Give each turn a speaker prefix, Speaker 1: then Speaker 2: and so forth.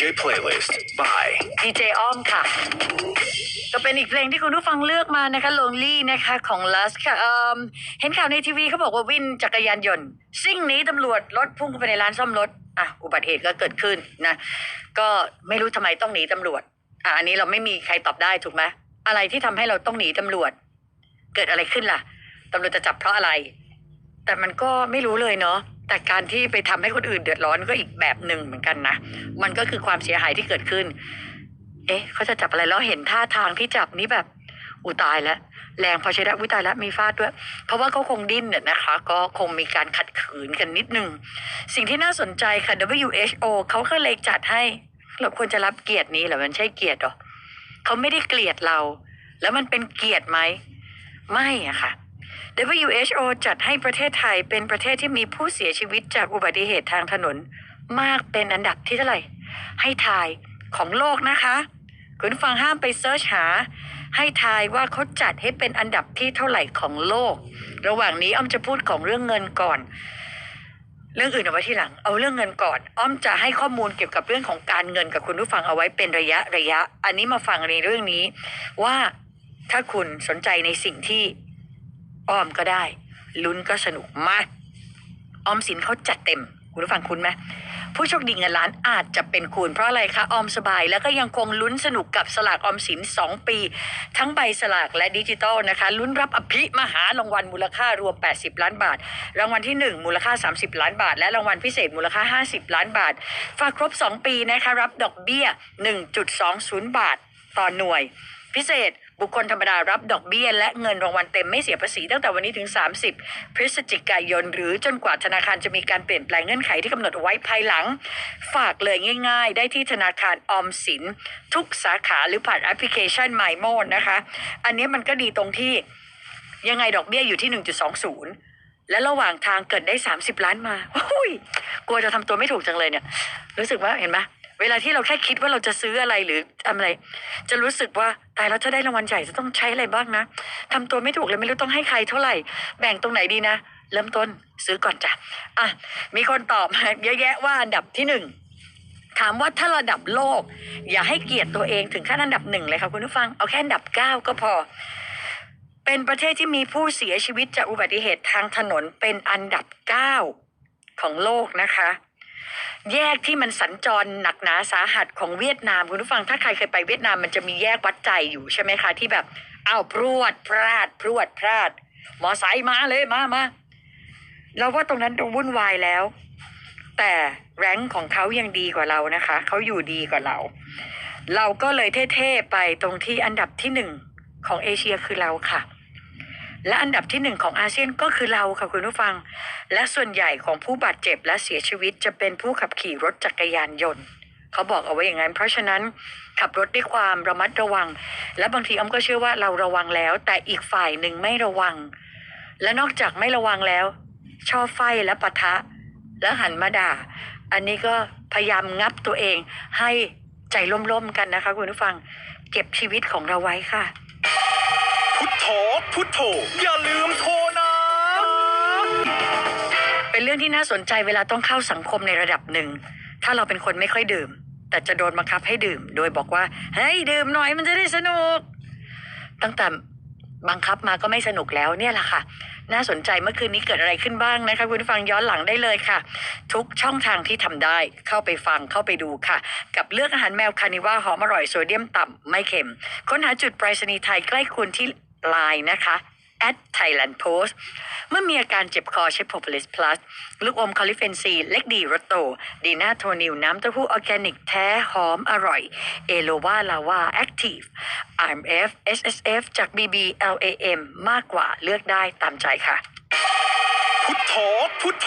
Speaker 1: DJ playlist by
Speaker 2: ดีเจอ้อมค่ะ ก็เป็นอีกเพลงที่คุณผู้ฟังเลือกมานะคะ Lonely นะคะของลัสค่ะเอิ่มเห็นข่าวในทีวีเขาบอกว่าวินจักรยานยนต์ ซิ่งหนีตำรวจรถพุ่งเข้าไปในร้านซ่อมรถ อะ อุบัติเหตุก็เกิดขึ้นนะ ก็ไม่รู้ทำไมต้องหนีตำรวจ อะอันนี้เราไม่มีใครตอบได้ถูกไหมอะไรที่ทำให้เราต้องหนีตำรวจ เกิดอะไรขึ้นล่ะตำรวจจะจับเพราะอะไร แต่มันก็ไม่รู้เลยเนาะ แต่การที่ไปทำให้คนอื่นเดือดร้อนก็อีกแบบหนึ่งเหมือนกันนะ มันก็คือความเสียหายที่เกิดขึ้น เอ๊ะเขาจะจับอะไรแล้วเห็นท่าทางที่จับนี้แบบอุตายแล้วแรงพอใช้ได้อุตายแล้วมีฟาดด้วย เพราะว่าเขาคงดิ้นเนี่ยนะคะ ก็คงมีการขัดขืนกันนิดนึง สิ่งที่น่าสนใจค่ะ WHO เขาก็เลยจัดให้ เราควรจะรับเกียรตินี้หรอมันใช่เกียรติเหรอเขาไม่ได้เกลียดเรา แล้วมันเป็นเกียรติไหมไม่อะค่ะ WHO จัดให้ประเทศไทยเป็นประเทศที่มีผู้เสียชีวิตจากอุบัติเหตุทางถนน มากเป็นอันดับที่เท่าไหร่ ให้ทายของโลกนะคะ คุณฟังห้ามไปเซิร์ชหา ให้ทายว่าเขาจัดให้เป็นอันดับที่เท่าไหร่ของโลก ระหว่างนี้อ้อมจะพูดของเรื่องเงินก่อน เรื่องอื่นเอาไว้ที่หลัง เอาเรื่องเงินก่อน อ้อมจะให้ข้อมูลเกี่ยวกับเรื่องของการเงินกับคุณผู้ฟังเอาไว้เป็นระยะระยะ อันนี้มาฟังในเรื่องนี้ ว่าถ้าคุณสนใจในสิ่งที่ อ้อมก็ได้ ลุ้นก็สนุกมาก ออมสินเขาจัดเต็ม คุณผู้ฟังคุณไหมผู้โชคดีเงินล้านอาจจะเป็นคุณ เพราะอะไรคะออมสบาย แล้วก็ยังคงลุ้นสนุกกับสลากออมสิน 2 ปี ทั้งใบสลากและดิจิตอลนะคะ ลุ้นรับอภิมหารางวัลมูลค่ารวม 80 ล้านบาท รางวัลที่ 1 มูลค่า 30 ล้านบาท และรางวัลพิเศษมูลค่า 50 ล้านบาท ฝากครบ 2 ปีนะคะรับดอกเบี้ย 1.20 บาท ต่อหน่วย พิเศษบุคคลธรรมดารับดอกเบี้ย และเงินรางวัลเต็มไม่เสียภาษีตั้งแต่วันนี้ถึง 30 พฤศจิกายน หรือจนกว่าธนาคารจะมีการเปลี่ยนแปลงเงื่อนไขที่กำหนดไว้ภายหลัง ฝากเลยง่าย ๆ ได้ที่ธนาคารออมสิน ทุกสาขาหรือผ่านแอปพลิเคชัน m y m o นะคะ อันนี้มันก็ดีตรงที่ยังไงดอกเบี้ยอยู่ที่ 1.20 และระหว่างทางเกิดได้ 30 ล้านมาโอ้ยกลัวจะทำตัวไม่ถูกจังเลยเนี่ย รู้สึกว่าเห็นไหม เวลาที่เราแค่คิดว่าเราจะซื้ออะไรหรือทำอะไร จะรู้สึกว่าตายแล้วถ้าได้รางวัลใหญ่จะต้องใช้อะไรบ้างนะทำตัวไม่ถูกเลยไม่รู้ต้องให้ใครเท่าไหร่ แบ่งตรงไหนดีนะ เริ่มต้นซื้อก่อนจ้ะอะมีคนตอบมาเยอะแยะว่าอันดับที่หนึ่งถามว่าถ้าระดับโลก อย่าให้เกียรติตัวเองถึงขั้นอันดับหนึ่งเลยค่ะคุณผู้ฟังเอาแค่อันดับเก้าก็พอ เป็นประเทศที่มีผู้เสียชีวิตจากอุบัติเหตุทางถนนเป็นอันดับเก้าของโลกนะคะ แยกที่มันสัญจรหนักหนาสาหัสของเวียดนามคุณผู้ฟังถ้าใครเคยไปเวียดนามมันจะมีแยกวัดใจอยู่ใช่ไหมคะที่แบบอ้าวพรวดพลาดพรวดพลาดมอไซค์มาเลยมามาเราว่าตรงนั้นตรงวุ่นวายแล้ว แต่แรงของเขายังดีกว่าเรานะคะเขาอยู่ดีกว่าเรา เราก็เลยเท่ๆไปตรงที่อันดับที่หนึ่งของเอเชียคือเราค่ะ และอันดับที่หนึ่งของอาเซียนก็คือเราค่ะคุณผู้ฟัง และส่วนใหญ่ของผู้บาดเจ็บและเสียชีวิตจะเป็นผู้ขับขี่รถจักรยานยนต์เขาบอกเอาไว้อย่างนั้น เพราะฉะนั้นขับรถด้วยความระมัดระวัง และบางทีอ้อมก็เชื่อว่าเราระวังแล้ว แต่อีกฝ่ายหนึ่งไม่ระวัง และนอกจากไม่ระวังแล้ว ชอบไฟและปะทะ แล้วหันมาด่า อันนี้ก็พยายามงับตัวเอง ให้ใจร่มๆกันนะคะคุณผู้ฟัง เก็บชีวิตของเราไว้ค่ะ
Speaker 1: พุทโธพุทโธอย่าลืมโทรนะ
Speaker 2: เป็นเรื่องที่น่าสนใจเวลาต้องเข้าสังคมในระดับหนึ่ง ถ้าเราเป็นคนไม่ค่อยดื่ม แต่จะโดนบังคับให้ดื่ม โดยบอกว่าเฮ้ยดื่มหน่อยมันจะได้สนุก ตั้งแต่บังคับมาก็ไม่สนุกแล้วเนี่ยแหละค่ะ น่าสนใจเมื่อคืนนี้เกิดอะไรขึ้นบ้างนะคะคุณผู้ฟังย้อนหลังได้เลยค่ะ ทุกช่องทางที่ทำได้เข้าไปฟังเข้าไปดูค่ะ กับเลือกอาหารแมวคานิว่าหอมอร่อยโซเดียมต่ำไม่เค็ม ค้นหาจุดไปรษณีย์ไทยใกล้คุณที่ ไลน์นะคะ at Thailand Post เมื่อมีอาการเจ็บคอใช้ Propolis Plus ลูกอมคอลิเฟนซี เล็กดีรสโต ดีน่าโทนิว น้ำเต้าหู้ออร์แกนิกแท้ หอมอร่อย เอโลวาลาวาแอคทีฟ RMF SSF จาก BB LAM มากกว่าเลือกได้ตามใจค่ะ
Speaker 1: พุทโธพุทโธ